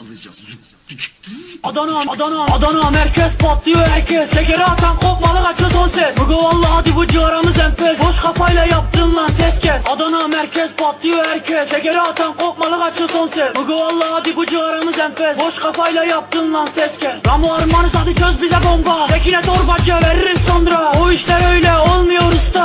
alacağız. Adana, Adana, Adana merkez patlıyor herkes. Şekeri atan kopmalı kaçıyor son ses. Bugü valla hadi bu ciğaramız enfes. Boş kafayla yaptın lan ses kes. Adana merkez patlıyor herkes. Şekeri atan kopmalı kaçıyor son ses. Bugü valla hadi bu ciğaramız enfes. Boş kafayla yaptın lan ses kes. Ramo armanız hadi çöz bize bomba. Tekine torbacı veririz sonra. O işler öyle olmuyor usta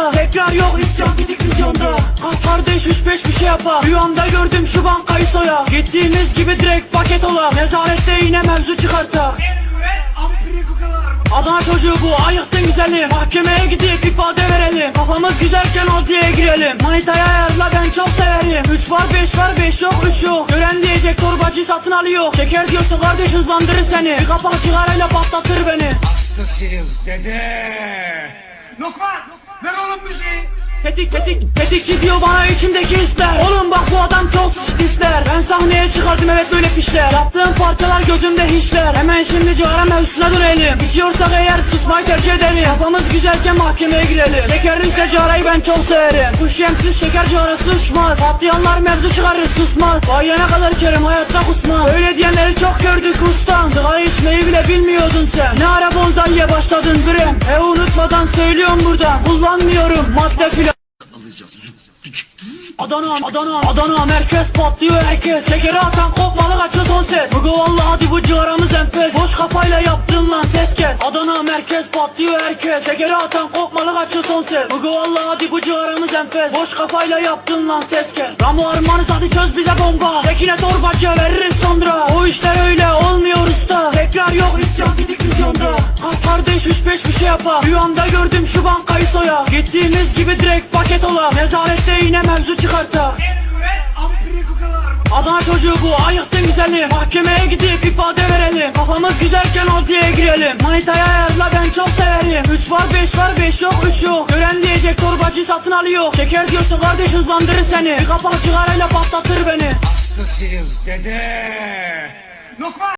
3-5 bir şey yapa Rüyamda gördüm şu bankayı soya. Gittiğimiz gibi direkt paket ola. Nezarette yine mevzu çıkarta Adana çocuğu bu. Ayıktın güzelim. Mahkemeye gidip ifade verelim. Kafamız güzelken odaya girelim. Manitaya ayarla ben çok severim. 3 var 5 var 5 yok 3 yok. Gören diyecek torbacı satın alıyor. Şeker diyorsun kardeş hızlandırır seni. Bir kapak cigarayla patlatır beni. Hastasıyız dede. Lokman ver oğlum müziği. Tetik tetik tetikçi diyor bana içimdeki hisler. Oğlum bak bu adam çok ister Ben sahneye çıkardım evet böyle fişler Yaptığım parçalar gözümde hiçler. Hemen şimdi cigara mevzusuna dönelim. İçiyorsak eğer susmayı tercih edelim. Kafamız güzelken mahkemeye girelim. Şekerliyse cigarayı ben çok severim. Kuş yemsiz şeker cigarası uçmaz. Patlayanlar mevzu çıkarır susmaz. Bayana kadar içerim hayatta kusmaz. Öyle diyenleri çok gördük ustam. Sigara içmeyi bile bilmiyordun sen. Ne ara bonzaiye başladın bre E unutmadan söylüyorum buradan. Kullanmıyorum madde filan. Adana, Adana, Adana merkez patlıyor herkes. Şekeri atan kopmalı kaçıyor son ses. Bugü valla hadi bu ciğaramız enfes. Boş kafayla yaptın lan ses kes. Adana merkez patlıyor herkes. Şekeri atan kopmalı kaçıyor son ses. Bugü valla hadi bu ciğaramız enfes. Boş kafayla yaptın lan ses kes. Ramo armanız hadi çöz bize bomba. Tekine torbacı veririz sonra. O işler öyle olmuyor 3-5 bir şey yapa Rüyamda gördüm şu bankayı soya. Gittiğimiz gibi direkt paket ola. Nezarette yine mevzu çıkarta. Adana çocuğu bu ayıktı güzeli Mahkemeye gidip ifade verelim. Kafamız güzelken odaya girelim. Manitaya ayarla ben çok severim. 3 var 5 var 5 yok 3 yok. Gören diyecek torbacı satın alıyor. Şeker diyorsun kardeş hızlandırır seni. Bir kapak cigarayla patlatır beni. Hastasıyız dede. Lokman!